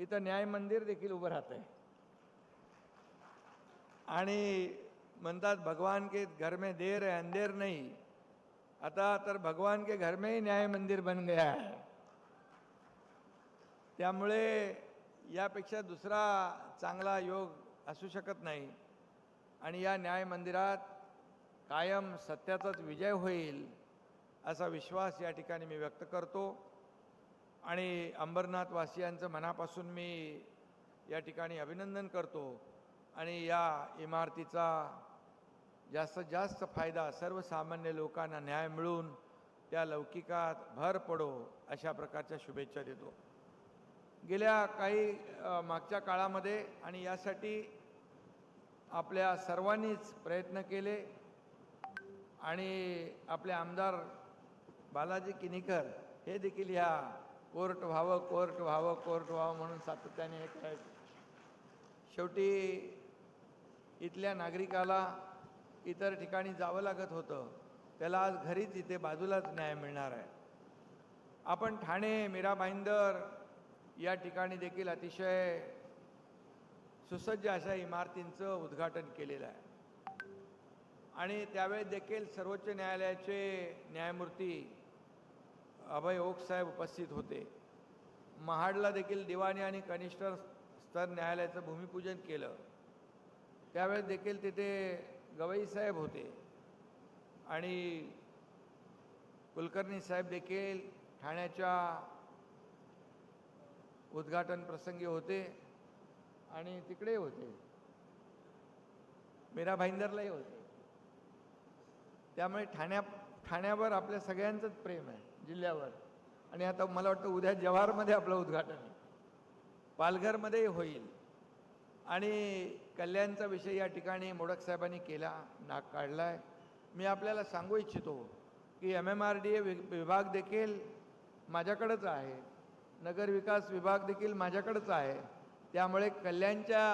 इथं न्याय मंदिर देखील उभं राहत आहे आणि म्हणतात भगवान के घर में देर है अंधेर नाही. आता तर भगवान के घर में ही न्याय मंदिर बन गया है. त्यामुळे यापेक्षा दुसरा चांगला योग असू शकत नाही. आणि या न्याय मंदिरात कायम सत्याचाच विजय होईल असा विश्वास या ठिकाणी मी व्यक्त करतो. आणि अंबरनाथवासियांचं मनापासून मी या ठिकाणी अभिनंदन करतो. आणि या इमारतीचा जास्तीत जास्त फायदा सर्वसामान्य लोकांना न्याय मिळून त्या लौकिकात भर पडो अशा प्रकारच्या शुभेच्छा देतो. गेल्या काही मागच्या काळामध्ये आणि यासाठी आपल्या सर्वांनीच प्रयत्न केले आणि आपले आमदार बालाजी किनीकर हे देखील ह्या कोर्ट व्हावं कोर्ट व्हावं कोर्ट व्हावं म्हणून सातत्याने हे करायचं. शेवटी इथल्या नागरिकाला इतर ठिकाणी जावं लागत होतं. त्याला आज घरीच इथे बाजूलाच न्याय मिळणार आहे. आपण ठाणे मीरा भाईंदर या ठिकाणी देखील अतिशय सुसज्ज अशा इमारतींचं उद्घाटन केलेलं आहे. आणि त्यावेळेस देखील सर्वोच्च न्यायालयाचे न्यायमूर्ती अभय ओक साहेब उपस्थित होते. महाडला देखील दिवाणी आणि कनिष्ठ स्तर न्यायालयाचं भूमिपूजन केलं. त्यावेळेस देखील तिथे गवई साहेब होते. आणि कुलकर्णी साहेब देखील ठाण्याच्या उद्घाटन प्रसंगी होते आणि तिकडे होते. मीरा भाईंदरलाही होते. त्यामुळे ठाण्या ठाण्यावर आपल्या सगळ्यांचंच प्रेम आहे. जिल्ह्यावर. आणि आता मला वाटतं उद्या जव्हारमध्ये आपलं उद्घाटन आहे. पालघरमध्येही होईल. आणि कल्याणचा विषय या ठिकाणी मोडक साहेबांनी केला नाक काढला आहे मी आपल्याला सांगू इच्छितो की M M R D A विभाग देखील माझ्याकडंच आहे. नगर विकास विभाग देखील माझ्याकडंच आहे. त्यामुळे कल्याणच्या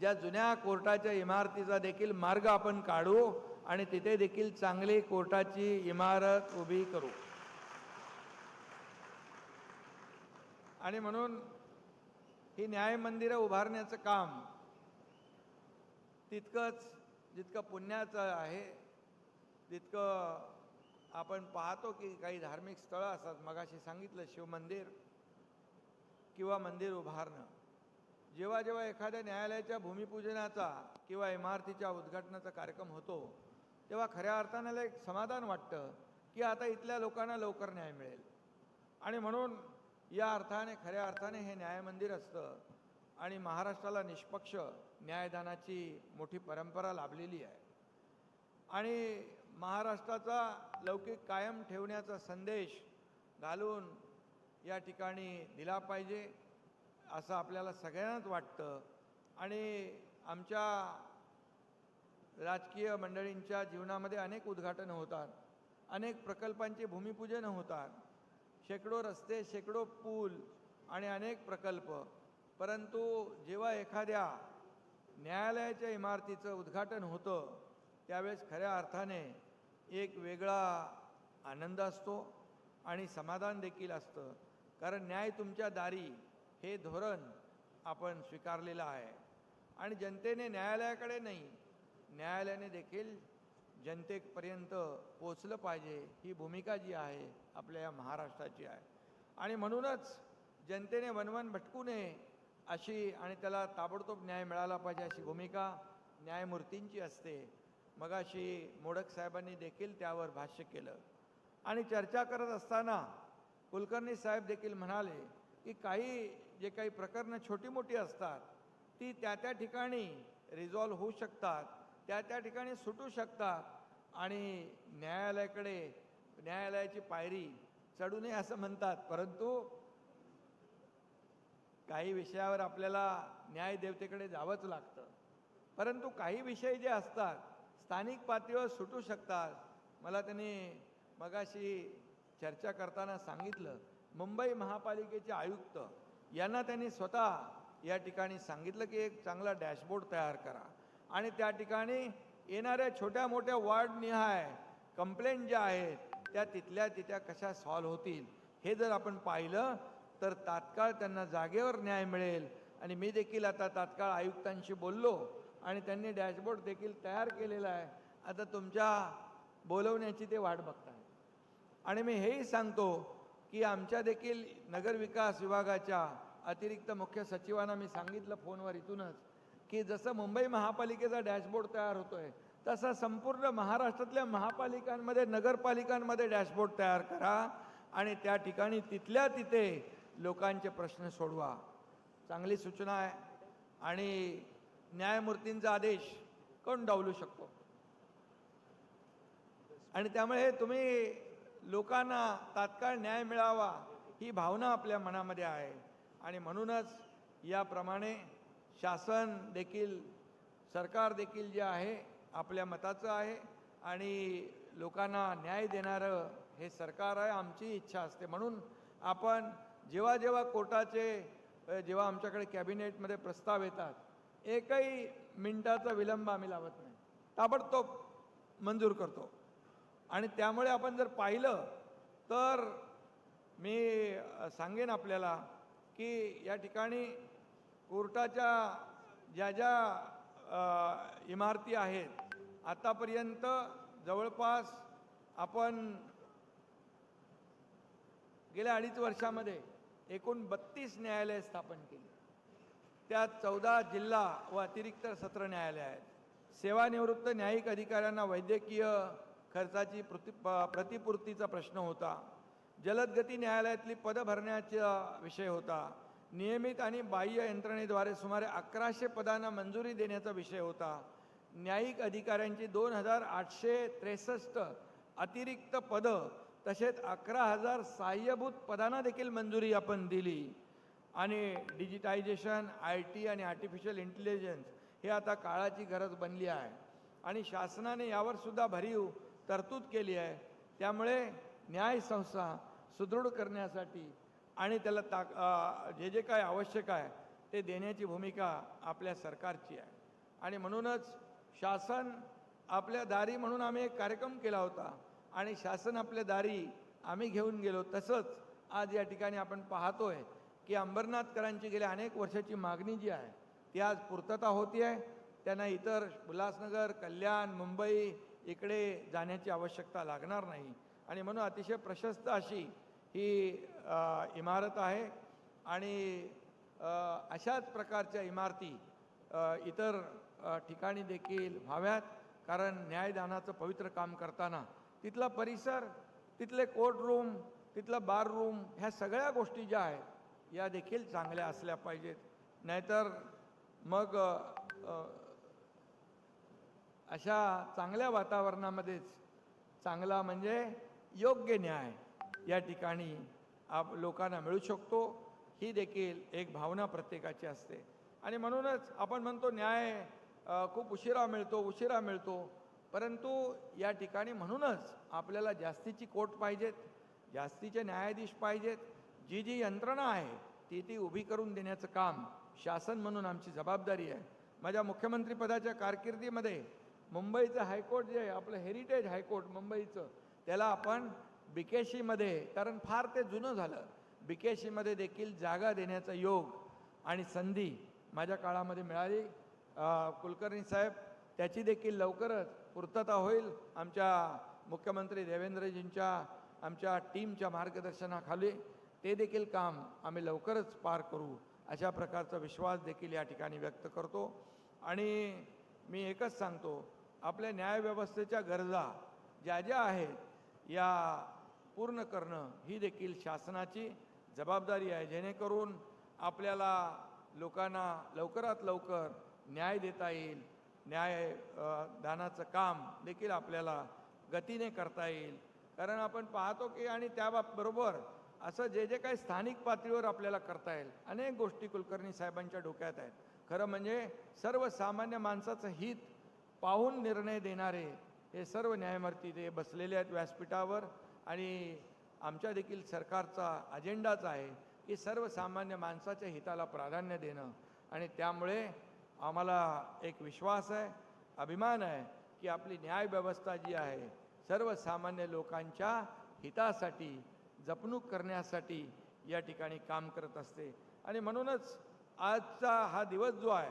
ज्या जुन्या कोर्टाच्या इमारतीचा देखील मार्ग आपण काढू आणि तिथे देखील चांगली कोर्टाची इमारत उभी करू. आणि म्हणून ही न्याय मंदिरं उभारण्याचं काम तितकंच जितकं पुण्याचं आहे तितकं आपण पाहतो की काही धार्मिक स्थळं असतात. मगाशी सांगितलं शिवमंदिर किंवा मंदिर उभारणं. जेव्हा जेव्हा एखाद्या न्यायालयाच्या भूमिपूजनाचा किंवा इमारतीच्या उद्घाटनाचा कार्यक्रम होतो तेव्हा खऱ्या अर्थानं एक समाधान वाटतं की आता इथल्या लोकांना लवकर न्याय मिळेल. आणि म्हणून या अर्थाने खऱ्या अर्थाने हे न्यायमंदिर असतं आणि महाराष्ट्राला निष्पक्ष न्यायदानाची मोठी परंपरा लाभलेली आहे. आणि महाराष्ट्राचा लौकिक कायम ठेवण्याचा संदेश घालून या ठिकाणी दिला पाहिजे असं आपल्याला सगळ्यांनाच वाटतं. आणि आमच्या राजकीय मंडळींच्या जीवनामध्ये अनेक उद्घाटनं होतात अनेक प्रकल्पांचे भूमिपूजन होतात. शेकडो रस्ते शेकडो पूल आणि अनेक प्रकल्प. परंतु जेव्हा एखाद्या न्यायालयाच्या इमारतीचं उद्घाटन होतं त्यावेळेस खऱ्या अर्थाने एक वेगळा आनंद असतो आणि समाधान देखील असतं. कारण न्याय तुमच्या दारी हे धोरण आपण स्वीकारलेलं आहे. आणि जनतेने न्यायालयाकडे नाही न्यायालयाने देखील जनतेपर्यंत पोचलं पाहिजे ही भूमिका जी आहे आपल्या या महाराष्ट्राची आहे. आणि म्हणूनच जनतेने वनवन भटकू नये अशी आणि त्याला ताबडतोब न्याय मिळाला पाहिजे अशी भूमिका न्यायमूर्तींची असते. मगाशी मोडक साहेबांनी देखील त्यावर भाष्य केलं. आणि चर्चा करत असताना कुलकर्णी साहेब देखील म्हणाले की काही जे काही प्रकरणं छोटी मोठी असतात ती त्या त्या ठिकाणी रिझॉल्व्ह होऊ शकतात त्या त्या ठिकाणी सुटू शकतात आणि न्यायालयाकडे न्यायालयाची पायरी चढू नये असं म्हणतात परंतु काही विषयावर आपल्याला न्यायदेवतेकडे जावंच लागतं. परंतु काही विषय जे असतात स्थानिक पातळीवर सुटू शकतात. मला त्यांनी मगाशी चर्चा करताना सांगितलं मुंबई महापालिकेचे आयुक्त यांना त्यांनी स्वतः या ठिकाणी सांगितलं की एक चांगला डॅशबोर्ड तयार करा. आणि त्या ठिकाणी येणाऱ्या छोट्या मोठ्या वार्ड निहाय कंप्लेंट ज्या आहेत त्या तिथल्या तिथ्या कशा सॉल्व्ह होतील हे जर आपण पाहिलं तर तात्काळ त्यांना जागेवर न्याय मिळेल. आणि मी देखील आता तात्काळ आयुक्तांशी बोललो आणि त्यांनी डॅशबोर्ड देखील तयार केलेला आहे. आता तुमच्या बोलवण्याची ते वाट बघताय. आणि मी हेही सांगतो की आमच्या देखील नगरविकास विभागाच्या अतिरिक्त मुख्य सचिवांना मी सांगितलं फोनवर इथूनच की जसं मुंबई महापालिकेचा डॅशबोर्ड तयार होतो आहे तसा संपूर्ण महाराष्ट्रातल्या महापालिकांमध्ये नगरपालिकांमध्ये डॅशबोर्ड तयार करा आणि त्या ठिकाणी तिथल्या तिथे लोकांचे प्रश्न सोडवा. चांगली सूचना आहे. आणि न्यायमूर्तींचा आदेश कोण डावलू शकतो? आणि त्यामुळे तुम्ही लोकांना तात्काळ न्याय मिळावा ही भावना आपल्या मनामध्ये आहे. आणि म्हणूनच याप्रमाणे शासन देखील सरकार देखील जे आहे आपल्या मताचं आहे आणि लोकांना न्याय देणारं हे सरकार आहे आमची इच्छा असते. म्हणून आपण जेव्हा जेव्हा कोर्टाचे जेव्हा आमच्याकडे कॅबिनेटमध्ये प्रस्ताव येतात एकही मिनटाचा विलंब आम्ही लावत नाही. ताबडतोब मंजूर करतो. आणि त्यामुळे आपण जर पाहिलं तर मी सांगेन आपल्याला की या ठिकाणी कोर्टाच्या ज्या ज्या इमारती आहेत आतापर्यंत जवळपास आपण गेल्या अडीच वर्षामध्ये एकूण बत्तीस न्यायालये स्थापन केली. त्यात चौदा जिल्हा व अतिरिक्त सत्र न्यायालय आहेत. सेवानिवृत्त न्यायिक अधिकाऱ्यांना वैद्यकीय खर्चाची प्रति प्रतिपूर्तीचा प्रश्न होता. जलदगती न्यायालयातली पदं भरण्याचा विषय होता. नियमित आणि बाह्य यंत्रणेद्वारे सुमारे अकराशे पदांना मंजुरी देण्याचा विषय होता. न्यायिक अधिकाऱ्यांची दोन हजार आठशे त्रेसष्ट अतिरिक्त पदं तसेच अकरा हजार सहाय्यभूत पदांना देखील मंजुरी आपण दिली. आणि डिजिटायझेशन आय टी आणि आर्टिफिशियल इंटेलिजन्स हे आता काळाची गरज बनली आहे. आणि शासनाने यावर सुद्धा भरीव तरतूद केली आहे. त्यामुळे न्याय संस्था सुदृढ करण्यासाठी आणि त्याला ताक जे जे काय आवश्यक आहे ते देण्याची भूमिका आपल्या सरकारची आहे. आणि म्हणूनच शासन आपल्या दारी म्हणून आम्ही एक कार्यक्रम केला होता. आणि शासन आपल्या दारी आम्ही घेऊन गेलो. तसंच आज या ठिकाणी आपण पाहतोय की अंबरनाथकरांची गेल्या अनेक वर्षाची मागणी जी आहे ती आज पूर्तता होती आहे. त्यांना इतर उल्हासनगर कल्याण मुंबई इकडे जाण्याची आवश्यकता लागणार नाही. आणि म्हणून अतिशय प्रशस्त अशी ही इमारत आहे. आणि अशाच प्रकारच्या इमारती इतर ठिकाणी देखील व्हाव्यात. कारण न्यायदानाचं पवित्र काम करताना तिथला परिसर तिथले कोर्ट रूम तिथलं बार रूम ह्या सगळ्या गोष्टी ज्या आहेत या देखील चांगल्या असल्या पाहिजेत. नाहीतर मग अशा चांगल्या वातावरणामध्येच चांगला म्हणजे योग्य न्याय या ठिकाणी आप लोकांना मिळू शकतो. ही देखील एक भावना प्रत्येकाची असते. आणि म्हणूनच आपण म्हणतो न्याय खूप उशिरा मिळतो उशिरा मिळतो. परंतु या ठिकाणी म्हणूनच आपल्याला जास्तीची कोर्ट पाहिजेत जास्तीचे न्यायाधीश पाहिजेत. जी जी यंत्रणा आहे ती ती उभी करून देण्याचं काम शासन म्हणून आमची जबाबदारी आहे. माझ्या मुख्यमंत्रीपदाच्या कारकिर्दीमध्ये मुंबईचं हायकोर्ट जे आहे आपलं हेरिटेज हायकोर्ट मुंबईचं त्याला आपण बिकेशीमध्ये कारण फार ते जुनं झालं बिकेशीमध्ये देखील जागा देण्याचा योग आणि संधी माझ्या काळामध्ये मिळाली. कुलकर्णी साहेब त्याची देखील लवकरच पूर्तता होईल. आमच्या मुख्यमंत्री देवेंद्रजींच्या आमच्या टीमच्या मार्गदर्शनाखाली ते देखील काम आम्ही लवकरच पार करू अशा प्रकारचा विश्वास देखील या ठिकाणी व्यक्त करतो. आणि मी एकच सांगतो आपल्या न्यायव्यवस्थेच्या गरजा ज्या ज्या आहेत या पूर्ण करणं ही देखील शासनाची जबाबदारी आहे. जेणेकरून आपल्याला लोकांना लवकरात लवकर न्याय देता येईल. न्याय दानाचं काम देखील आपल्याला गतीने करता येईल. कारण आपण पाहतो की आणि त्याबरोबर असं जे जे काही स्थानिक पातळीवर आपल्याला करता येईल. अनेक गोष्टी कुलकर्णी साहेबांच्या डोक्यात आहेत. खरं म्हणजे सर्वसामान्य माणसाचं हित पाहून निर्णय देणारे हे सर्व न्यायमूर्ती ते बसलेले आहेत व्यासपीठावर आणि आमच्या देखील सरकारचा अजेंडाच आहे की सर्वसामान्य माणसाच्या हिताला प्राधान्य देणं. आणि त्यामुळे आम्हाला एक विश्वास आहे अभिमान आहे की आपली न्यायव्यवस्था जी आहे सर्वसामान्य लोकांच्या हितासाठी जपणूक करण्यासाठी या ठिकाणी काम करत असते. आणि म्हणूनच आजचा हा दिवस जो आहे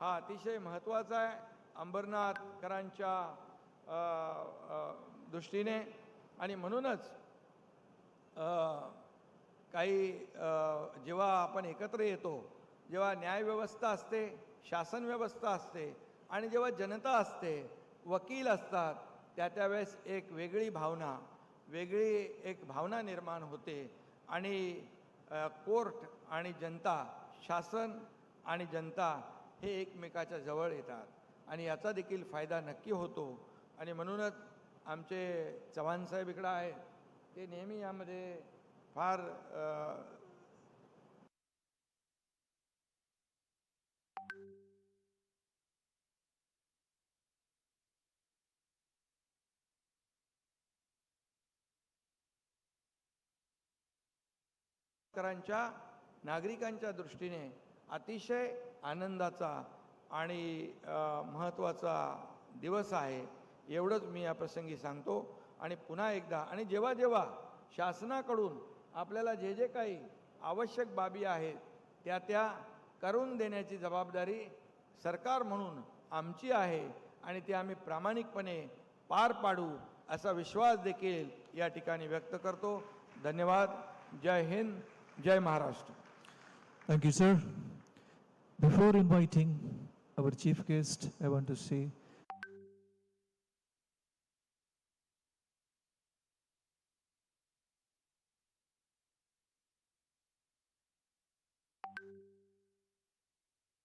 हा अतिशय महत्त्वाचा आहे. अंबरनाथकरांच्या दृष्टीने आणि म्हणूनच काही जेव्हा आपण एकत्र येतो जेव्हा न्यायव्यवस्था असते शासन व्यवस्था असते आणि जेव्हा जनता असते वकील असतात त्या त्यावेळेस एक वेगळी भावना वेगळी एक भावना निर्माण होते आणि कोर्ट आणि जनता शासन आणि जनता हे एकमेकाच्या जवळ येतात. आणि याचा देखील फायदा नक्की होतो. आणि म्हणूनच आमचे चव्हाणसाहेब इकडं आहेत ते नेहमी यामध्ये फार अ, नागरिकांच्या दृष्टीने अतिशय आनंदाचा आणि महत्त्वाचा दिवस आहे. एवढंच मी या प्रसंगी सांगतो. आणि पुन्हा एकदा आणि जेव्हा जेव्हा शासनाकडून आपल्याला जे जे काही आवश्यक बाबी आहेत त्या त्या करून देण्याची जबाबदारी सरकार म्हणून आमची आहे आणि ती आम्ही प्रामाणिकपणे पार पाडू असा विश्वास देखील या ठिकाणी व्यक्त करतो. धन्यवाद. जय Hind. Jai Maharashtra. Thank you, sir. Before inviting our chief guest, I want to say